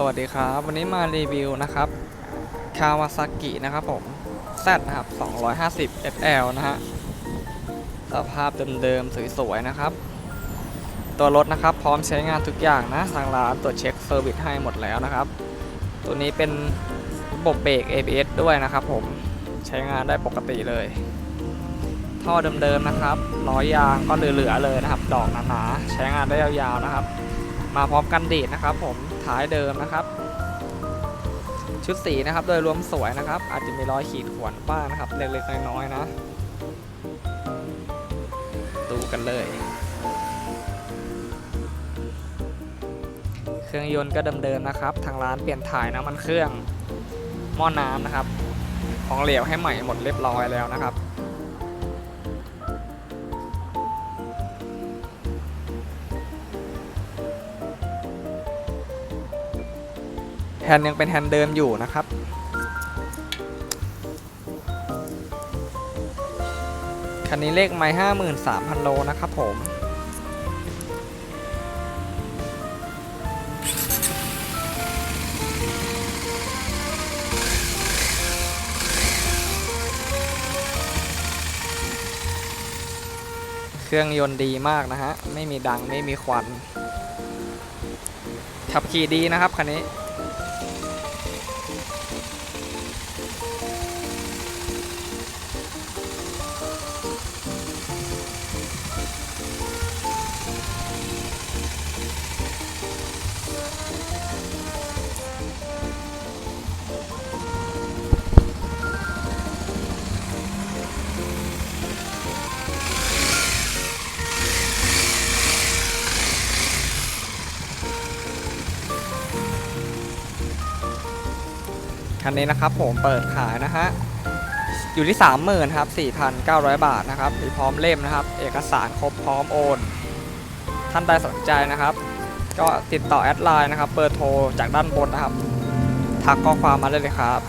สวัสดีครับ วันนี้มารีวิวนะครับคาวาซากินะครับผม Z นะครับ 250 SL นะฮะสภาพเดิมๆสวยๆนะครับ ตัวรถนะครับพร้อมใช้งานทุกอย่างนะทางร้านตรวจเช็คเซอร์วิสให้หมดแล้วนะครับ ตัวนี้เป็นระบบเบรก ABS ด้วยนะครับผมใช้งานได้ปกติเลย ท่อเดิมๆนะครับล้อยางก็เหลือๆเลยนะครับ ดอกหนาๆใช้งานได้ยาวๆนะครับ มาพร้อมกันดีดนะครับ ผมท้ายเดิมนะครับ ชุดสีนะครับโดยรวมสวยนะครับ อาจจะมีรอยขีดข่วนบ้างนะครับ เล็กๆน้อยๆนะดูกันเลย เครื่องยนต์ก็เดิมๆนะครับ ทางร้านเปลี่ยนถ่ายน้ำมันเครื่องหม้อน้ำนะครับ ของเหลวให้ใหม่หมดเรียบร้อยแล้วนะครับ แฮนยังเป็นแฮนเดิมอยู่นะครับ คันนี้เลขไม้ห้าหมื่นสามพันโลนะครับผมเครื่องยนต์ดีมากนะฮะ ไม่มีดังไม่มีควัน ขับขี่ดีนะครับคันนี้ คันนี้นะครับผมเปิดขายนะฮะอยู่ที่ 30,000ครับ4,900 บาทนะครับมีพร้อมเล่มนะครับ เอกสารครบพร้อมโอนท่านใดสนใจนะครับ ก็ติดต่อแอดไลน์นะครับเบอร์โทรจากด้านบนนะครับ ทักข้อความมาได้เลยครับ